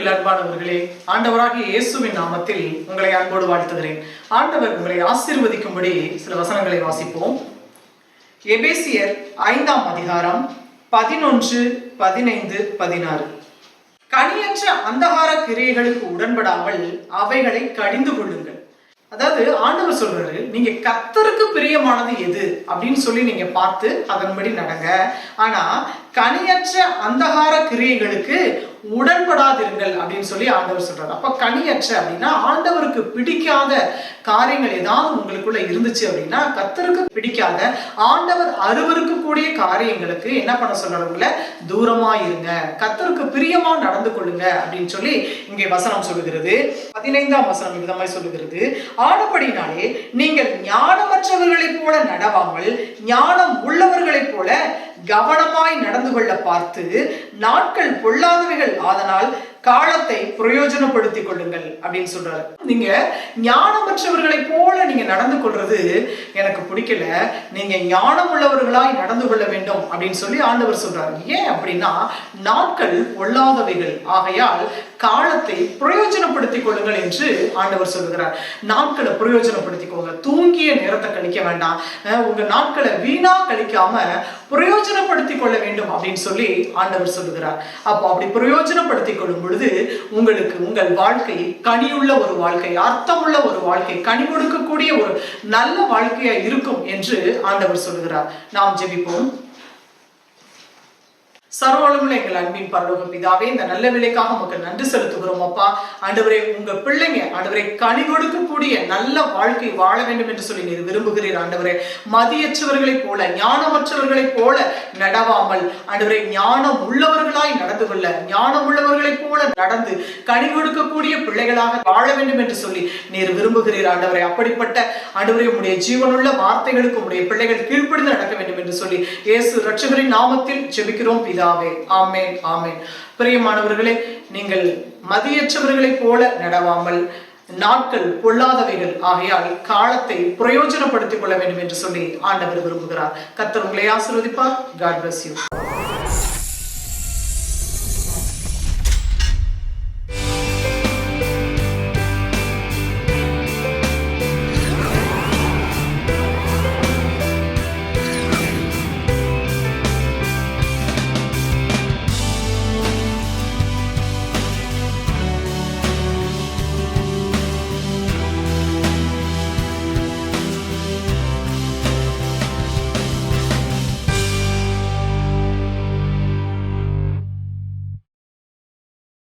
கிறிஸ்துவில் அன்பானவர்களே ஆண்டவராகிய இயேசுவின் நாமத்தில் உங்களை அன்போடு வாழ்த்துகிறேன். ஆண்டவர் உங்களை ஆசீர்வதிக்கும்படி சில வசனங்களை வாசிப்போம். எபேசியர் ஐந்தாம் அதிகாரம் பதினொன்று பதினைந்து பதினாறு. கனியற்ற அந்தகார கிரியைகளுக்கு உடன்படாமல் அவைகளை கடிந்து கொள்ளுங்கள். அதாவது ஆண்டவர் சொல்றாரு நீங்க கத்தருக்கு பிரியமானது எது? அப்படின்னு சொல்லி நீங்க பார்த்து அதன்படி நடங்க. ஆனா கனியற்ற அந்தகார கிரியைகளுக்கு உடன்படாதிருங்கள் அப்படின்னு சொல்லி ஆண்டவர் சொல்றாரு. அப்ப கனியற்ற அப்படின்னா ஆண்டவருக்கு பிடிக்காத காரியங்கள் ஏதாவது உங்களுக்குள்ள இருந்துச்சு அப்படின்னா கத்தருக்கு பிடிக்காத ஆண்டவர் அருவருக்கு கூடிய காரியங்களுக்கு என்ன பண்ண சொல்றவங்கள தூரமா இருங்க. கத்தருக்கு பிரியமா நடந்து கொள்ளுங்க அப்படின்னு சொல்லி இங்கே வசனம் சொல்லுகிறது. பதினைந்தாம் வசனம் விதமாய் சொல்லுகிறது. ஆனபடினாலே நீங்கள் ஞானமற்றவர்களைப் போல நடவாமல் ஞானம் உள்ளவர்களைப் போல கவனமாய் நடந்து கொள்ள பார்த்து நாட்கள் பொல்லாதவைகள் ஆதனால் காலத்தை பிரயோஜனப்படுத்திக் கொள்ளுங்கள் அப்படின்னு சொல்றாரு. நீங்க ஞானமற்றவர்களை போல நீங்க நடந்து கொள்றது எனக்கு பிடிக்கல. நீங்க ஞானம் உள்ளவர்களாய் நடந்து கொள்ள வேண்டும் அப்படின்னு சொல்லி ஆண்டவர் சொல்றாரு. ஏன் அப்படின்னா நாட்கள் பொல்லாதவைகள். ஆகையால் காலத்தை பிரயோஜனப்படுத்திக் கொள்ளுங்கள் என்று ஆண்டவர் சொல்லுகிறார். நாட்களை பிரயோஜனப்படுத்திக்கோங்க. தூங்கிய நேரத்தை கழிக்க வேண்டாம். உங்க நாட்களை வீணா கழிக்காம பிரயோஜனப்படுத்திக் கொள்ள வேண்டும் அப்படின்னு சொல்லி ஆண்டவர் சொல்லுகிறார். அப்போ அப்படி பிரயோஜனப்படுத்திக் கொள்ளும் பொழுது உங்களுக்கு உங்கள் வாழ்க்கை கனியுள்ள ஒரு வாழ்க்கை அர்த்தமுள்ள ஒரு வாழ்க்கை கனி கொடுக்கக்கூடிய ஒரு நல்ல வாழ்க்கையா இருக்கும் என்று ஆண்டவர் சொல்லுகிறார். நாம் ஜெபிப்போம். சர்வளமுள்ள எங்கள் அன்பின் பரலோக பிதாவே இந்த நல்ல விலைக்காக உமக்கு நன்றி செலுத்துகிறோம் அப்பா. ஆண்டவரே உங்க பிள்ளைங்க ஆண்டவரே கனி கொடுக்கக்கூடிய நல்ல வாழ்க்கை வாழ வேண்டும் என்று சொல்லி நீர் விரும்புகிறீர் ஆண்டவரே. மதியற்றவர்களைப் போல ஞானமற்றவர்களைப் போல நடவாமல் ஆண்டவரே ஞானம் உள்ளவர்களாய் நடந்து கொள்ள ஞானம் உள்ளவர்களைப் போல நடந்து கனி கொடுக்கக்கூடிய பிள்ளைகளாக வாழ வேண்டும் என்று சொல்லி நீர் விரும்புகிறீர் ஆண்டவரை. அப்படிப்பட்ட ஆண்டவரே உடைய ஜீவனுள்ள வார்த்தைகளுக்கு உடைய பிள்ளைகள் கீழ்ப்படிந்து நடக்க வேண்டும் என்று சொல்லி இயேசு ரட்சகரின் நாமத்தில் ஜெபிக்கிறோம். பிதாவே ஆமேன் ஆமேன். பிரியமானவர்களே நீங்கள் மதியற்றவர்களைப் போல நடவாமல் நாட்கள் பொல்லாதவைகள் ஆகையால் காலத்தை பிரயோஜனப்படுத்திக் கொள்ள வேண்டும் என்று சொல்லி ஆண்டவர் விரும்புகிறார். கத்தர் உங்களை ஆசிர்வதிப்பார். God bless you